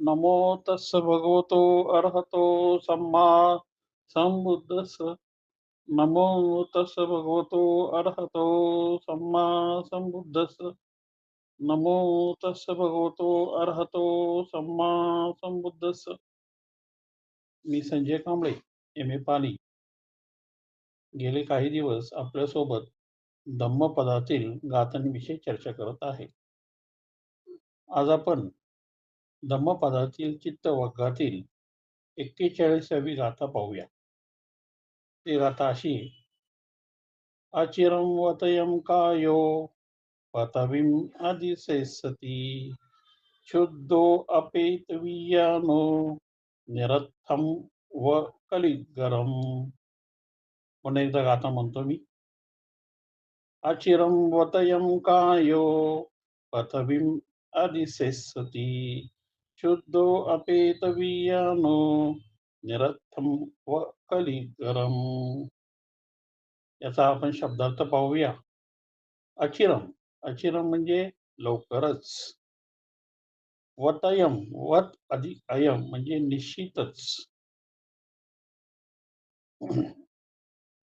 नमो तस्स भगवतो अर्हतो सम्मा संबुद्धस नमो तस्स भगवतो अर्हतो सम्मा संबुद्धस नमो तस्स भगवतो अर्हतो सम्मा संबुद्धस मी संजय कांबळे एम ए पाली। गेले काही दिवस आपल्यासोबत धम्मपदातील गाथांविषयी चर्चा करत आहे. आज आपण धम्मपदातील चित्तवग्गातील एक्केचाळीसावी गाथा पाहूया. ती गाथा अशी अचिरम वतयम कायो पतवीम अधिसेसति शुद्धो अपेतवीयानो निरथम व कलिगरम. पुन्हा एकदा गाथा म्हणतो मी. अचिरम वतयं कायो पथवीम अधिसेसति शुद्धो अपेतवीयानो निरर्थम व कलिकरम. याचा आपण शब्दार्थ पाहूया. अचिरम. अचिरम म्हणजे लवकरच. वतयम. वत अधिक अयम म्हणजे निश्चितच.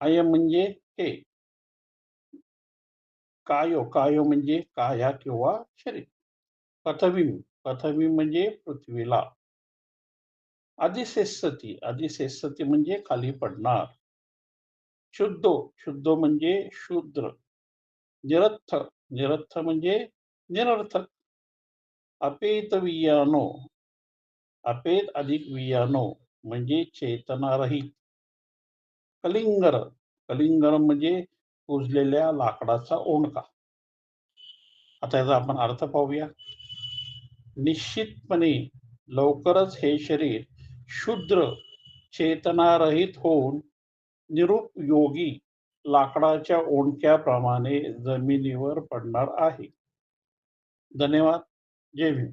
अयम म्हणजे हे कायो. कायो म्हणजे काया किंवा शरीर. पथवीम प्रथमी म्हणजे पृथ्वीला. अधिशेषती अधिशेषती म्हणजे खाली पडणार. शुद्धो शुद्धो म्हणजे शूद्र. निरर्थ निरर्थ म्हणजे निरर्थक अपेत वियानो. अपेत अधिक वियानो म्हणजे चेतनारहित. कलिंगर कलिंगर म्हणजे कुजलेल्या लाकडाचा ओंडका. आता याचा आपण अर्थ पाहूया. निश्चितपणे लवकरच हे शरीर शुद्र चेतनारहित होऊन निरुपयोगी लाकडाच्या ओंडक्याप्रमाणे जमिनीवर पडणार आहे. धन्यवाद. जय भीम.